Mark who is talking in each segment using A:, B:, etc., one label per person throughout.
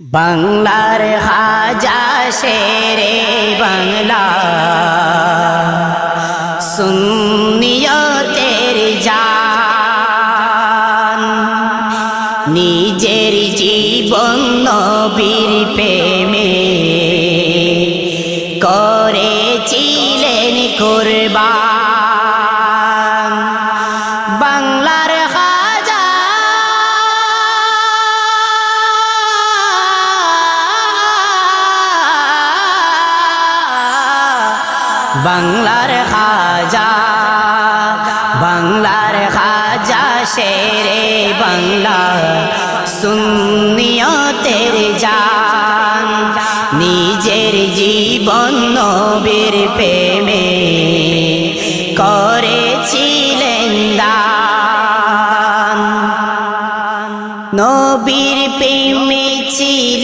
A: বাংলার হাজা শেরে বাংলা। সুন্নিয়তের জান নিজের জীবন নবীর প্রেমে করেছিলেন কোরবান। বাংলার খাজা বাংলার খাজা শেরে বাংলা। সুন্নিয়তের জান, নিজের জীবন নবীর প্রেমে করেছিলেন দান। নবীর প্রেমে ছিলেন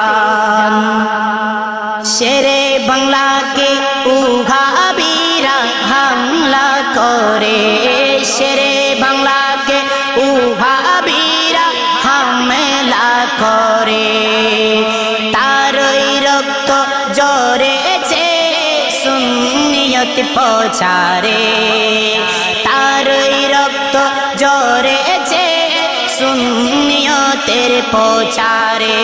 A: সুন্নিয়ত পচারে তারই রক্ত জরেছে সুন্নিয়তের পচারে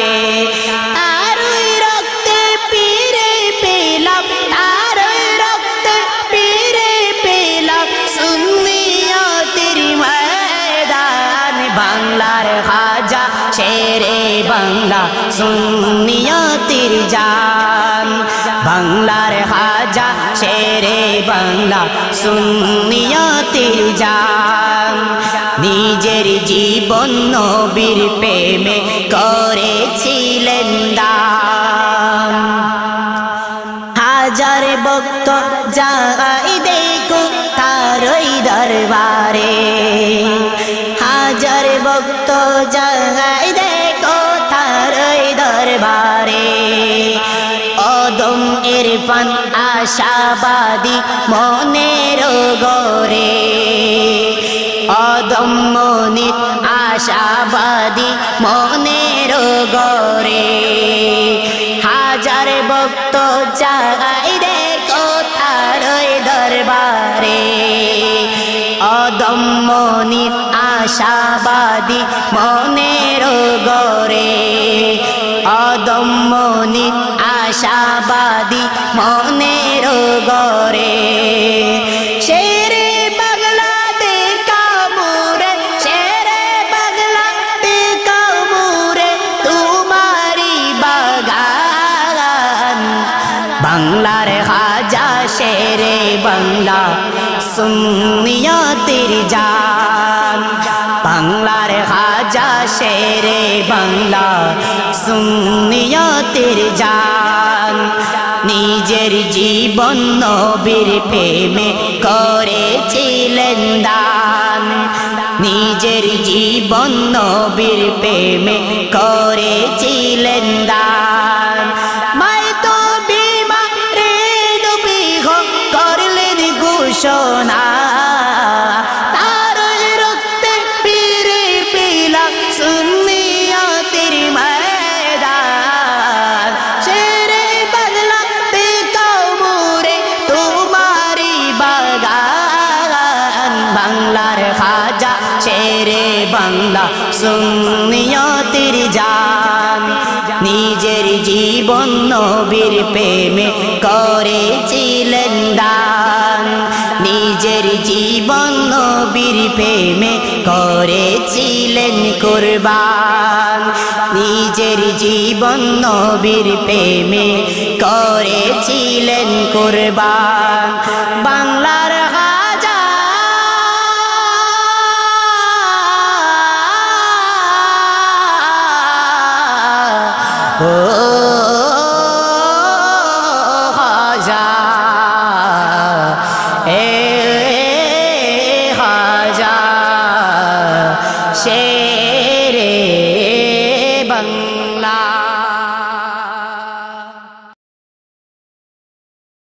A: তারই রক্তে পীরে পেলাম তারই রক্তে পীরে পেলাম সুন্নিয়তের ময়দান। বাংলার খাজা শেরে বাংলা, সুন্নিয়তির জান। বাংলার খাজা শেরে বাংলা সুন্নিয়তির জান নিজের জীবন নবীর প্রেমে করেছিলেন দান। হাজার ভক্ত যাই দেখো তারই দরবারে, হাজার ভক্ত যাই ইরফান আশাবাদী, মনের গরে অদম মনিত আশাবাদী, মনের গরে হাজার ভক্ত যাই দেখো তারই দরবারে। অদম্মনিত আশাবাদী মনের গরে অদম্মনিত আশাবাদী মনের গরে বাংলার হাজা শেরে বাংলা। সুন্নিয়তির জান। বাংলার হাজা শেরে বাংলা সুন্নিয়তির জান। নিজের জীবন নবীর প্রেমে করেছিলেন দান। নিজের জীবন নবীর প্রেমে করেছিলেন বাংলা সুন্নিয়তির জান। নিজের জীবন নবীর প্রেমে করেছিলেন দান। নিজের জীবন নবীর প্রেমে করেছিলেন কুরবান। নিজের জীবন নবীর প্রেমে করেছিলেন কুরবান। 和